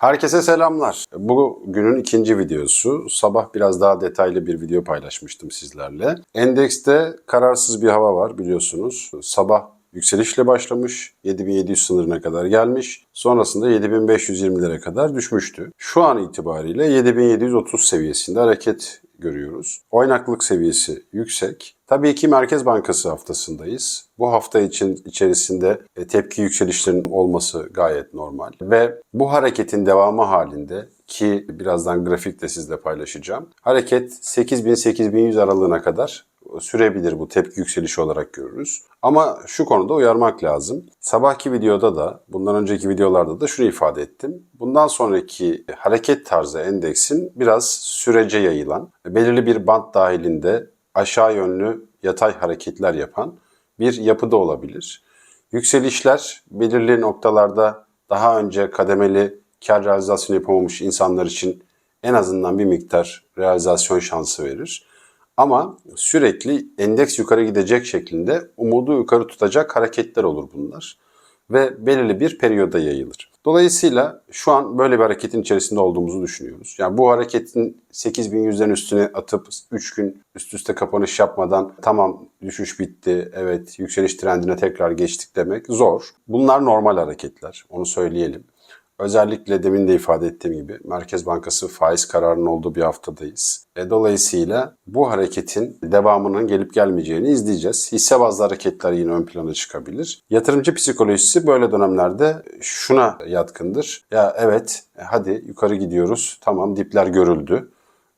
Herkese selamlar. Bu günün ikinci videosu. Sabah biraz daha detaylı bir video paylaşmıştım sizlerle. Endekste kararsız bir hava var biliyorsunuz. Sabah yükselişle başlamış. 7700 sınırına kadar gelmiş. Sonrasında 7520'lere kadar düşmüştü. Şu an itibariyle 7730 seviyesinde hareket görüyoruz. Oynaklık seviyesi yüksek. Tabii ki Merkez Bankası haftasındayız. Bu hafta için içerisinde e, tepki yükselişlerinin olması gayet normal. Ve bu hareketin devamı halinde ki birazdan grafikte sizle paylaşacağım. Hareket 8000-8100 aralığına kadar sürebilir bu tepki yükselişi olarak görürüz. Ama şu konuda uyarmak lazım. Sabahki videoda da, bundan önceki videolarda da şunu ifade ettim. Bundan sonraki hareket tarzı endeksin biraz sürece yayılan, belirli bir bant dahilinde aşağı yönlü yatay hareketler yapan bir yapıda olabilir. Yükselişler belirli noktalarda daha önce kademeli kar realizasyonu yapamamış insanlar için en azından bir miktar realizasyon şansı verir. Ama sürekli endeks yukarı gidecek şeklinde umudu yukarı tutacak hareketler olur bunlar. Ve belirli bir periyoda yayılır. Dolayısıyla şu an böyle bir hareketin içerisinde olduğumuzu düşünüyoruz. Yani bu hareketin 8100'den üstüne atıp 3 gün üst üste kapanış yapmadan tamam düşüş bitti, evet yükseliş trendine tekrar geçtik demek zor. Bunlar normal hareketler, onu söyleyelim. Özellikle demin de ifade ettiğim gibi Merkez Bankası faiz kararının olduğu bir haftadayız. E, dolayısıyla bu hareketin devamının gelip gelmeyeceğini izleyeceğiz. Hisse bazlı hareketler yine ön plana çıkabilir. Yatırımcı psikolojisi böyle dönemlerde şuna yatkındır. Ya evet e, hadi yukarı gidiyoruz tamam dipler görüldü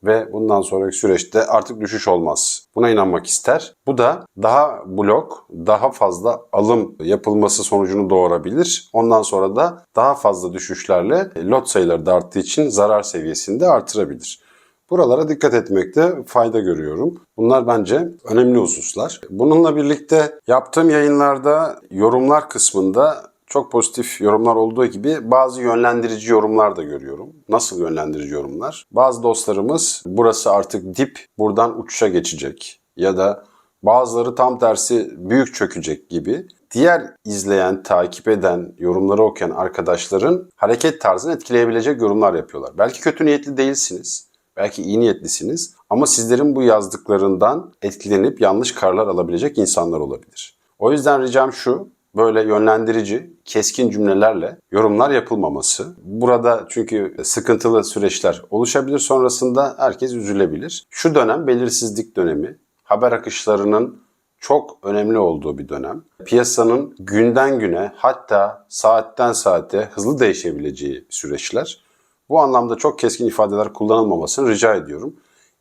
ve bundan sonraki süreçte artık düşüş olmaz. Buna inanmak ister. Bu da daha blok, daha fazla alım yapılması sonucunu doğurabilir. Ondan sonra da daha fazla düşüşlerle lot sayıları da arttığı için zarar seviyesini de artırabilir. Buralara dikkat etmekte fayda görüyorum. Bunlar bence önemli hususlar. Bununla birlikte yaptığım yayınlarda yorumlar kısmında çok pozitif yorumlar olduğu gibi bazı yönlendirici yorumlar da görüyorum. Nasıl yönlendirici yorumlar? Bazı dostlarımız burası artık dip buradan uçuşa geçecek ya da bazıları tam tersi büyük çökecek gibi diğer izleyen, takip eden, yorumları okuyan arkadaşların hareket tarzını etkileyebilecek yorumlar yapıyorlar. Belki kötü niyetli değilsiniz. Belki iyi niyetlisiniz ama sizlerin bu yazdıklarından etkilenip yanlış kararlar alabilecek insanlar olabilir. O yüzden ricam şu, böyle yönlendirici, keskin cümlelerle yorumlar yapılmaması. Burada çünkü sıkıntılı süreçler oluşabilir sonrasında herkes üzülebilir. Şu dönem belirsizlik dönemi, haber akışlarının çok önemli olduğu bir dönem. Piyasanın günden güne hatta saatten saate hızlı değişebileceği süreçler. Bu anlamda çok keskin ifadeler kullanılmamasını rica ediyorum.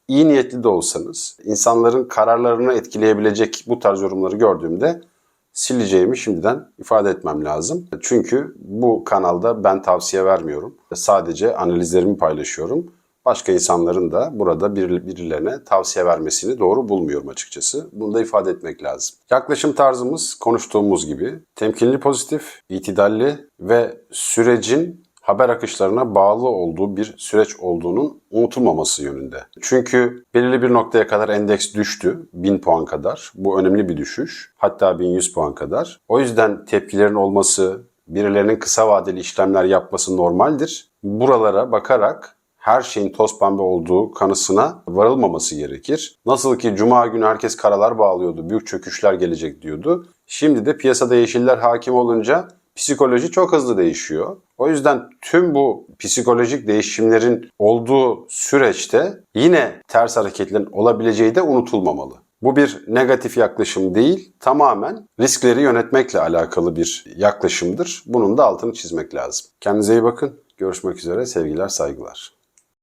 İyi niyetli de olsanız insanların kararlarını etkileyebilecek bu tarz yorumları gördüğümde sileceğimi şimdiden ifade etmem lazım. Çünkü bu kanalda ben tavsiye vermiyorum. Sadece analizlerimi paylaşıyorum. Başka insanların da burada birilerine tavsiye vermesini doğru bulmuyorum açıkçası. Bunu da ifade etmek lazım. Yaklaşım tarzımız konuştuğumuz gibi temkinli pozitif, itidalli ve sürecin haber akışlarına bağlı olduğu bir süreç olduğunun unutulmaması yönünde. Çünkü belirli bir noktaya kadar endeks düştü. 1000 puan kadar. Bu önemli bir düşüş. Hatta 1100 puan kadar. O yüzden tepkilerin olması, birilerinin kısa vadeli işlemler yapması normaldir. Buralara bakarak her şeyin toz pembe olduğu kanısına varılmaması gerekir. Nasıl ki cuma günü herkes karalar bağlıyordu, büyük çöküşler gelecek diyordu. Şimdi de piyasada yeşiller hakim olunca psikoloji çok hızlı değişiyor. O yüzden tüm bu psikolojik değişimlerin olduğu süreçte yine ters hareketlerin olabileceği de unutulmamalı. Bu bir negatif yaklaşım değil, tamamen riskleri yönetmekle alakalı bir yaklaşımdır. Bunun da altını çizmek lazım. Kendinize iyi bakın. Görüşmek üzere. Sevgiler, saygılar.